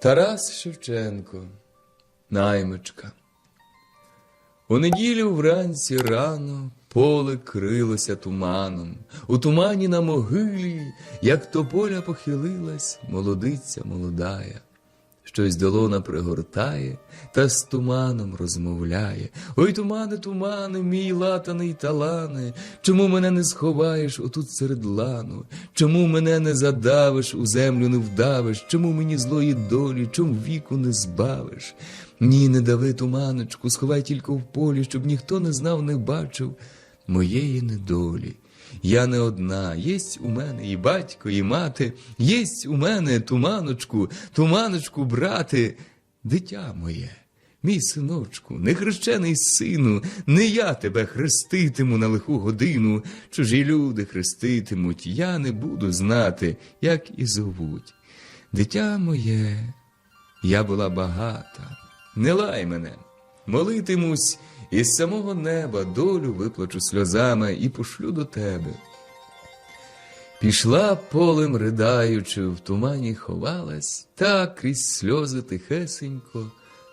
Тарас Шевченко, наймичка. У неділю вранці рано поле крилося туманом. У тумані на могилі, як тополя похилилась, молодиця молодая. Щось долона пригортає та з туманом розмовляє. Ой, тумане, тумане, мій латаний талане, чому мене не сховаєш отут серед лану? Чому мене не задавиш, у землю не вдавиш? Чому мені злої долі, чому віку не збавиш? Ні, не дави туманочку, сховай тільки в полі, щоб ніхто не знав, не бачив моєї недолі. Я не одна, єсть у мене і батько, і мати, єсть у мене туманочку, туманочку, брате, дитя моє, мій синочку, нехрещений сину, не я тебе хреститиму на лиху годину, чужі люди хреститимуть, я не буду знати, як і зовуть. Дитя моє, я була багата, не лай мене, молитимусь, із самого неба долю виплачу сльозами і пошлю до тебе. Пішла полем ридаючи, в тумані ховалась, та крізь сльози тихесенько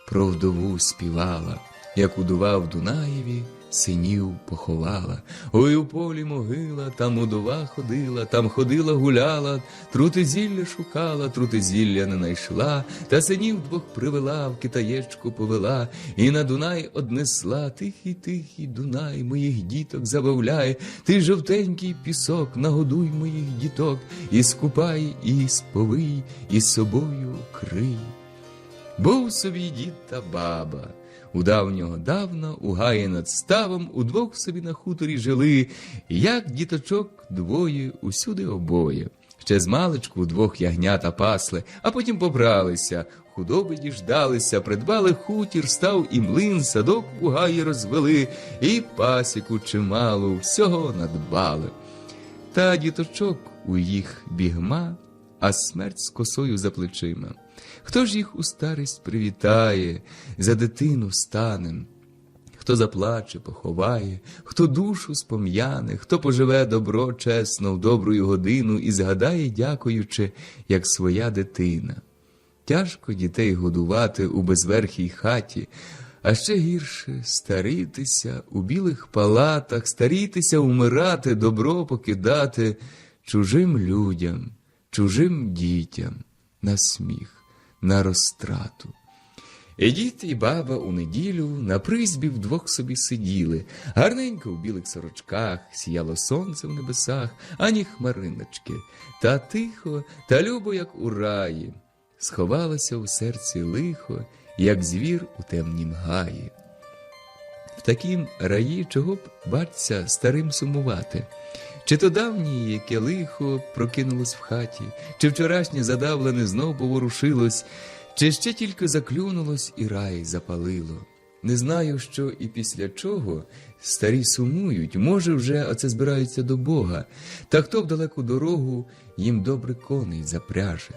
про вдову співала, як удував в Дунаєві синів поховала. Ой у полі могила, там удова ходила, там ходила, гуляла, трути зілля шукала, трути зілля не найшла, та синів двох привела, в китаєчку повела, і на Дунай однесла. Тихий, тихий Дунай, моїх діток забавляй, ти жовтенький пісок, нагодуй моїх діток, і скупай, і сповий, і собою крий. Був собі дід та баба. У давнього давно, у гаї над ставом, удвох собі на хуторі жили, як діточок двоє, усюди обоє. Ще з маличку двох ягнята пасли, а потім побралися, худоби діждалися, придбали хутір, став і млин, садок у гаї розвели, і пасіку чималу всього надбали. Та діточок у їх бігма, а смерть з косою за плечима. Хто ж їх у старість привітає, за дитину станем? Хто заплаче, поховає, хто душу спом'яне, хто поживе добро чесно в добрую годину і згадає, дякуючи, як своя дитина. Тяжко дітей годувати у безверхій хаті, а ще гірше старітися у білих палатах, старітися, умирати, добро покидати чужим людям, чужим дітям на сміх, на розтрату. І дід і баба у неділю на призбі вдвох собі сиділи, гарненько у білих сорочках, сіяло сонце в небесах, ані хмариночки, та тихо, та любо, як у раї, сховалося у серці лихо, як звір у темнім гаї. В такім раї чого б баться старим сумувати? Чи то давнє яке лихо прокинулось в хаті, чи вчорашнє задавлене знов поворушилось, чи ще тільки заклюнулось і рай запалило. Не знаю, що і після чого старі сумують, може, вже оце збираються до Бога, та хто в далеку дорогу їм добре коней запряже.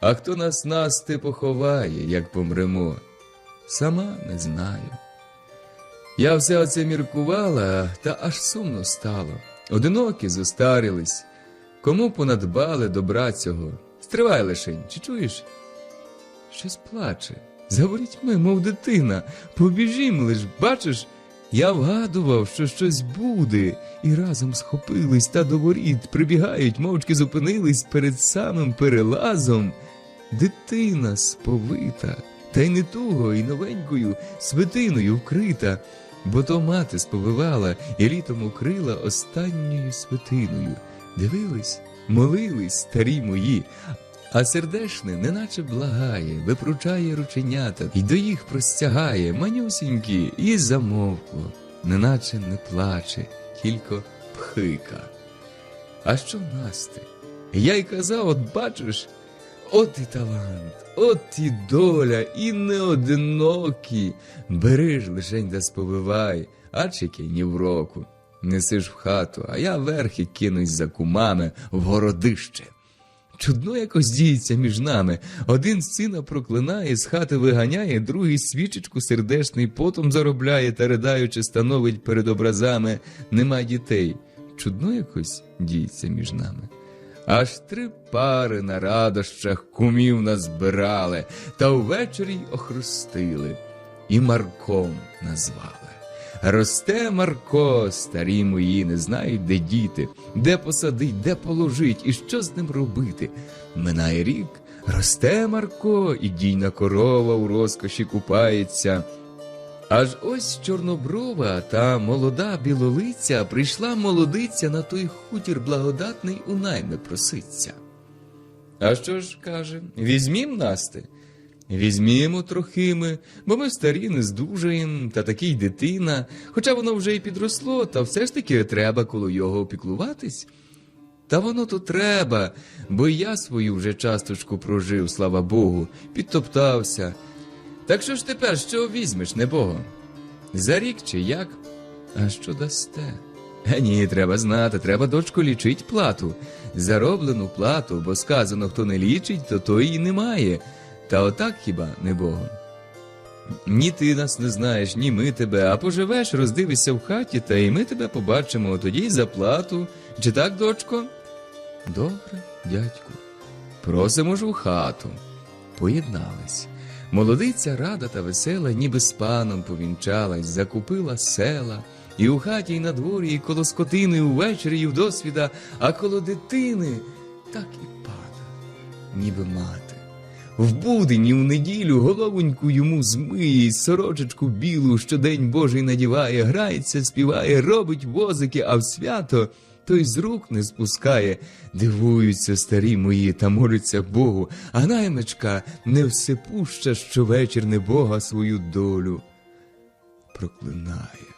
А хто нас насти поховає, як помремо? Сама не знаю. Я все оце міркувала, та аж сумно стало. Одинокі зостарились. Кому понадбали добра цього? Стривай лишень, чи чуєш? Щось плаче. Заворіть ми, мов дитина. Побіжім лиш, бачиш, я вгадував, що щось буде, і разом схопились та до воріт прибігають, мовчки зупинились перед самим перелазом. Дитина сповита, та й не туго, і новенькою свитиною вкрита, бо то мати сповивала і літом укрила останньою свитиною. Дивились, молились старі мої, а сердешне неначе благає, випручає рученята, і до їх простягає манюсінькі, і замовкло, неначе не плаче, тільки пхика. А що насти? Я й казав, от бачиш, от і талант, от і доля, і не одинокі. Бери ж лишень да сповивай, а чеки ні в року. Неси ж в хату, а я верхи кинусь за кумами в городище. Чудно якось діється між нами. Один сина проклинає, з хати виганяє, другий свічечку сердешний потом заробляє та ридаючи становить перед образами нема дітей. Чудно якось діється між нами. Аж три пари на радощах кумів назбирали, та увечері й охрестили, і Марком назвали. Росте Марко, старі мої, не знають, де діти, де посадить, де положить і що з ним робити. Минає рік, росте Марко, і дійна корова у розкоші купається. Аж ось чорноброва та молода білолиця прийшла молодиця на той хутір благодатний у найми проситься. А що ж каже, візьмім Насти? Візьмімо трохи ми, бо ми старі не здужаєм, та такий дитина, хоча воно вже й підросло, та все ж таки треба коло його опіклуватись. Та воно то треба, бо я свою вже часточку прожив, слава Богу, підтоптався. Так що ж тепер, що візьмеш, небого? За рік чи як? А що дасте? Е, ні, треба знати, треба дочку лічить плату. Зароблену плату, бо сказано, хто не лічить, то той і немає. Та отак хіба, небого? Ні ти нас не знаєш, ні ми тебе, а поживеш, роздивишся в хаті, та і ми тебе побачимо, тоді за плату. Чи так, дочко? Добре, дядьку. Просимо ж у хату. Поєднались. Молодиця рада та весела, ніби з паном повінчалась, закупила села, і у хаті, і на дворі, і коло скотини, увечері, і вдосвіда, а коло дитини так і пада, ніби мати. В будень і в неділю головоньку йому змиє, сорочечку білу щодень Божий надіває, грається, співає, робить возики, а в свято той з рук не спускає. Дивуються старі мої та моляться Богу, а наймичка не всепуща щовечір не Бога свою долю. Проклинає,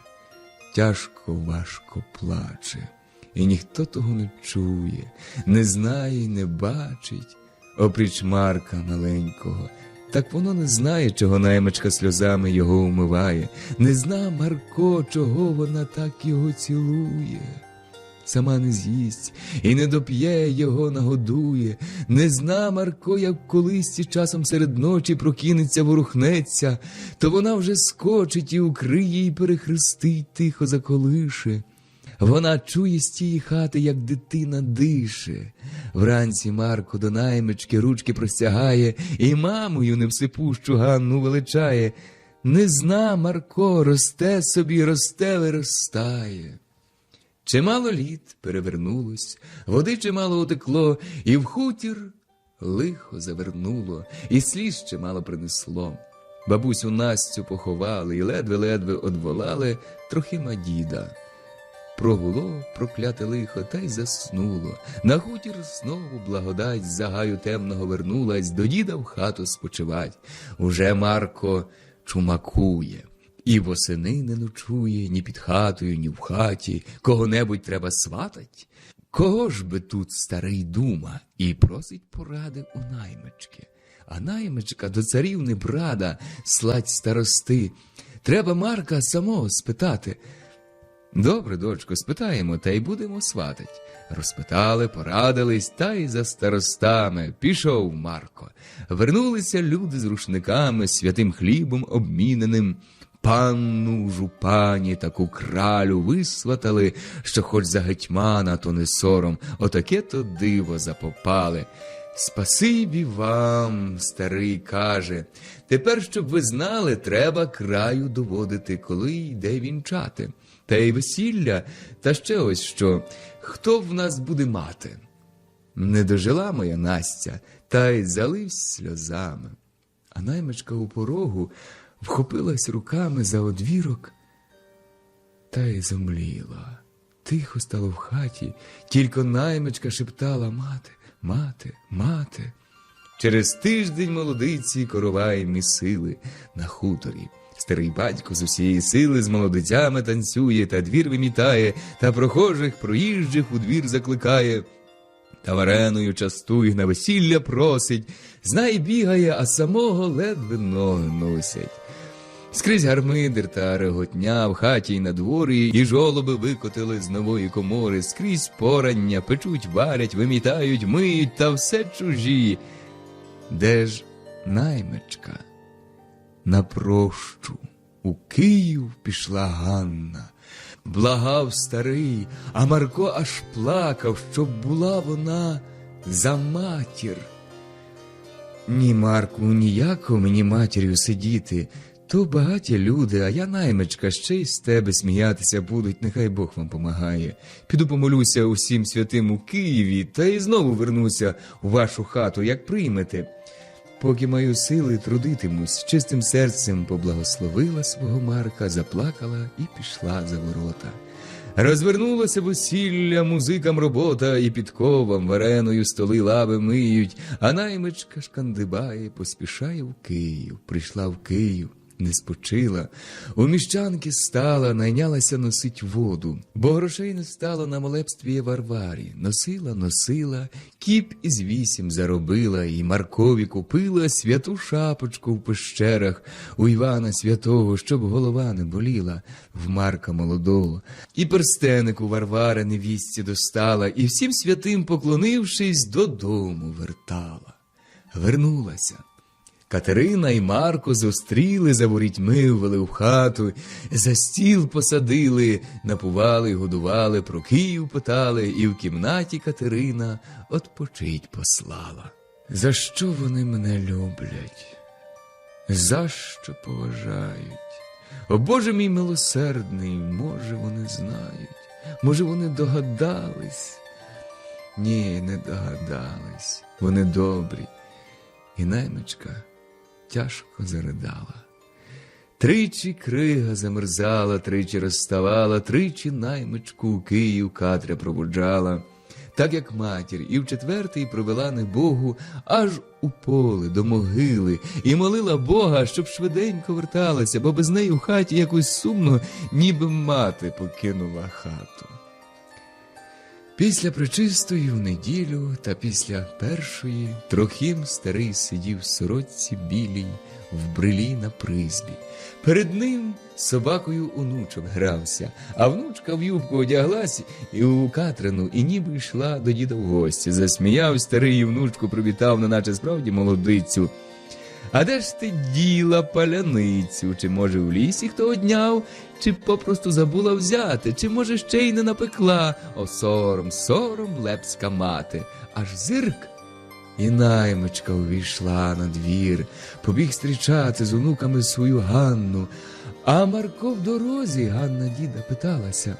тяжко важко плаче, і ніхто того не чує, не знає й не бачить опріч Марка маленького. Так воно не знає, чого наймичка сльозами його умиває, не зна Марко, чого вона так його цілує. Сама не з'їсть і не доп'є його нагодує, не зна Марко, як колись часом серед ночі прокинеться, ворухнеться, то вона вже скочить і укриє, і перехрестить, тихо заколише. Вона чує з тієї хати, як дитина дише. Вранці Марко до наймички ручки простягає, і мамою невсипущу Ганну величає. Не зна Марко, росте собі, росте, виростає. Чимало літ перевернулось, води чимало утекло, і в хутір лихо завернуло, і сліз чимало принесло. Бабусю Настю поховали і ледве-ледве одволали трохима діда. Прогуло прокляте лихо, та й заснуло. На хутір знову благодать з загаю темного вернулась, до діда в хату спочивать. Уже Марко чумакує. І восени не ночує ні під хатою, ні в хаті, кого-небудь треба сватать. Кого ж би тут старий дума і просить поради у наймички. А наймичка до царів не брада, сладь старости. Треба Марка самого спитати. Добре, дочко, спитаємо, та й будемо сватать. Розпитали, порадились, та й за старостами пішов Марко. Вернулися люди з рушниками, святим хлібом обміненим. Панну жупані таку кралю висватали, що хоч за гетьмана, то не сором, отаке то диво запопали. Спасибі вам, старий каже. Тепер, щоб ви знали, треба краю доводити, коли йде вінчати. Та й весілля, та ще ось що. Хто в нас буде мати? Не дожила моя Настя, та й заливсь сльозами. А наймичка у порогу вхопилась руками за одвірок та й зомліла. Тихо стало в хаті, тільки наймичка шептала мати, мати, мати. Через тиждень молодиці коровай місили на хуторі. Старий батько з усієї сили з молодицями танцює, та двір вимітає, та прохожих проїжджих у двір закликає. Та вареною частуй на весілля просить, знай бігає, а самого ледве ноги носять. Скрізь гармидер та реготня в хаті й на дворі, і жолоби викотили з нової комори, скрізь порання, печуть, варять, вимітають, миють, та все чужі. Де ж наймичка? На прощу у Київ пішла Ганна. Благав старий, а Марко аж плакав, щоб була вона за матір. Ні, Марку, ніяко мені матір'ю сидіти. То багаті люди, а я наймичка, ще й з тебе сміятися будуть, нехай Бог вам помагає. Піду помолюся усім святим у Києві, та й знову вернуся у вашу хату, як приймете. Поки маю сили, трудитимусь, чистим серцем поблагословила свого Марка, заплакала і пішла за ворота. Розвернулося весілля, музикам робота і підковам, вареною столи лави миють, а наймичка шкандибає, поспішає в Київ, прийшла в Київ. Не спочила, у міщанки стала, найнялася носить воду, бо грошей не стало на молебстві Варварі. Носила, носила, кіп із вісім заробила, і Маркові купила святу шапочку в пещерах у Івана Святого, щоб голова не боліла, в Марка молодого. І перстеник у Варвари невістці достала, і всім святим, поклонившись, додому вертала. Вернулася. Катерина і Марко зустріли за ворітьми, ввели в хату, за стіл посадили, напували, годували, про Київ питали, і в кімнаті Катерина отпочить послала. За що вони мене люблять? За що поважають? О Боже мій милосердний, може, вони знають, може, вони догадались? Ні, не догадались, вони добрі. І наймичка тяжко заридала. Тричі крига замерзала, тричі розставала, тричі наймичку у Київ Катря проводжала, так як матір, і в четвертий провела не Богу аж у поле до могили, і молила Бога, щоб швиденько верталася, бо без неї в хаті якось сумно, ніби мати покинула хату. Після причистої в неділю та після першої Трохим старий сидів в сорочці білій, в брилі на призбі. Перед ним собакою онучок грався, а внучка в юбку одяглась і у Катрину, і ніби йшла до діда в гості. Засміяв старий і внучку привітав, неначе справді молодицю. А де ж ти діла паляницю? Чи може в лісі хто одняв, чи попросту забула взяти, чи може ще й не напекла? О, сором, сором, лепська мати, аж зирк. І наймичка увійшла на двір, побіг зустрічати з онуками свою Ганну. А Марко в дорозі Ганна діда питалася.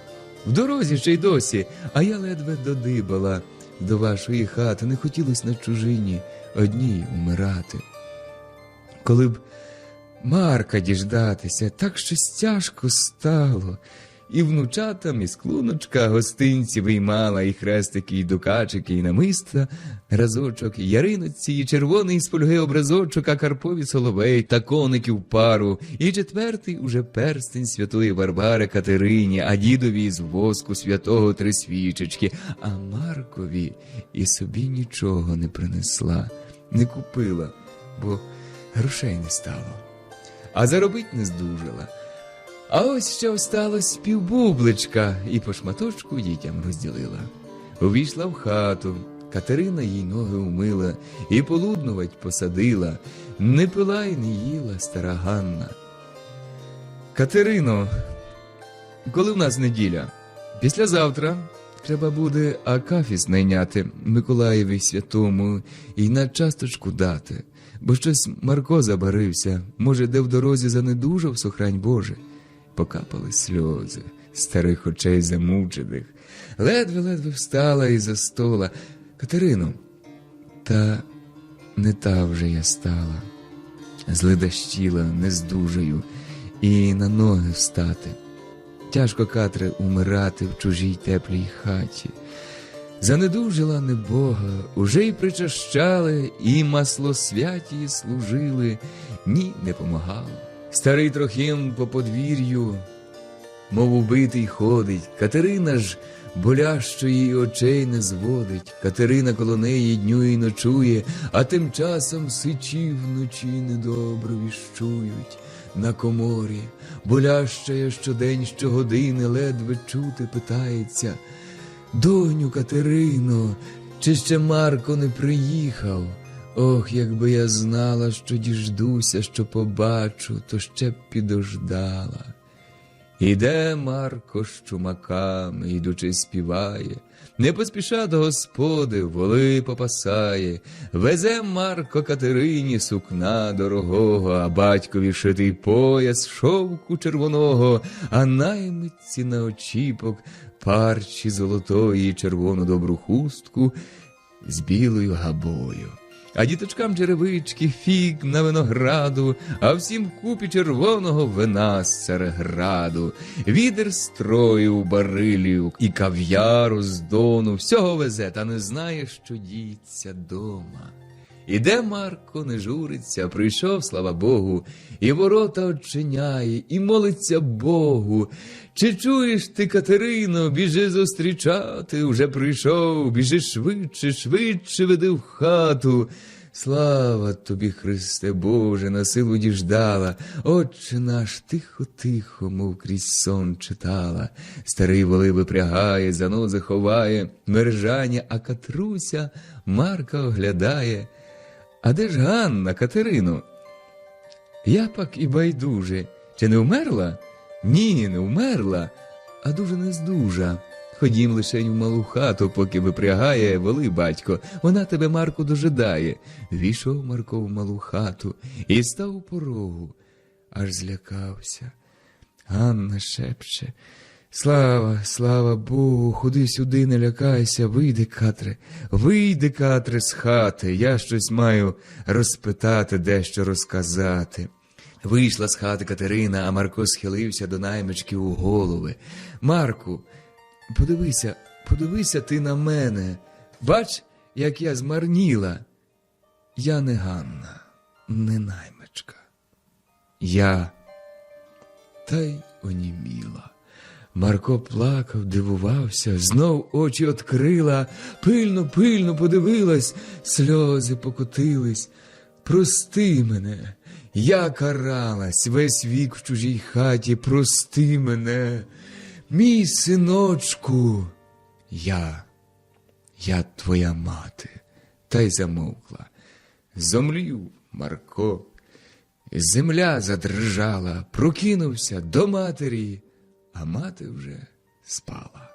В дорозі ще й досі, а я ледве додибала до вашої хати, не хотілося на чужині одній умирати. Коли б Марка діждатися, так щось тяжко стало. І внучатам із клуночка гостинці виймала, і хрестики, і дукачики, і намиста, разочок, і яриноці, і червоний з фольги образочок, а Карпові соловей та коників пару, і четвертий уже перстень святої Варвари Катерині, а дідові з воску святого три свічечки, а Маркові і собі нічого не принесла, не купила, бо грошей не стало, а заробить не здужала. А ось ще осталось півбубличка і по шматочку дітям розділила. Увійшла в хату, Катерина їй ноги умила і полуднувать посадила, не пила й не їла стара Ганна. Катерино, коли в нас неділя? Післязавтра треба буде Акафіс найняти Миколаєві святому і на часточку дати, бо щось Марко забарився, може, де в дорозі занедужав, сохрань Боже. Покапали сльози старих очей замучених. Ледве-ледве встала і за стола. Катерино, та не та вже я стала. Зледащіла, не здужаю, і на ноги встати. Тяжко Катре умирати в чужій теплій хаті. Занедужила не Бога, уже й причащали, і масло святі служили, ні, не помагало. Старий трохим по подвір'ю, мов убитий ходить, Катерина ж болящої очей не зводить, Катерина коло неї дню і ночує, а тим часом сичі вночі недобро віщують. На коморі, болящає щодень, щогодини ледве чути питається. Доню Катерино, чи ще Марко не приїхав? Ох, якби я знала, що діждуся, що побачу, то ще б підождала. Іде Марко з чумаками, ідучи, співає, Не поспіша до господи, воли попасає, везе Марко Катерині сукна дорогого, а батькові шитий пояс шовку червоного, а наймитці на очіпок парчі золотої, червону добру хустку з білою габою. А діточкам черевички, фіг на винограду, а всім купі червоного вина з цареграду, відер строю барилів і кав'яру з дону, всього везе, та не знає, що діться дома. Іде Марко, не журиться, прийшов, слава Богу, і ворота очиняє, і молиться Богу. Чи чуєш ти, Катерино, біжи зустрічати, уже прийшов, біжи швидше, швидше веди в хату. Слава тобі, Христе Боже, на силу діждала, Отче наш тихо-тихо, мов крізь сон читала. Старий воли випрягає, занози ховає, мержання, а Катруся Марка оглядає. А де ж Ганна, Катерино? Я пак і байдуже. Чи не вмерла? Ні, не вмерла, а дуже нездужа. Ходім лишень в малу хату, поки випрягає воли батько, вона тебе, Марку, дожидає. Війшов Марко в малу хату і став у порогу, аж злякався. Ганна шепче. Слава, слава Богу, ходи сюди, не лякайся, вийди, Катре, вийди, Катре, з хати, я щось маю розпитати, дещо розказати. Вийшла з хати Катерина, а Марко схилився до наймички у голови. Марку, подивися, подивися ти на мене. Бач, як я змарніла. Я не Ганна, не наймичка. Я та й оніміла. Марко плакав, дивувався, знов очі открила, пильно, пильно подивилась, сльози покотились. Прости мене, я каралась весь вік в чужій хаті, прости мене, мій синочку, я, я твоя мати, та й замовкла. Зомлів, Марко. Земля задрижала, прокинувся до матері, а мати вже спала.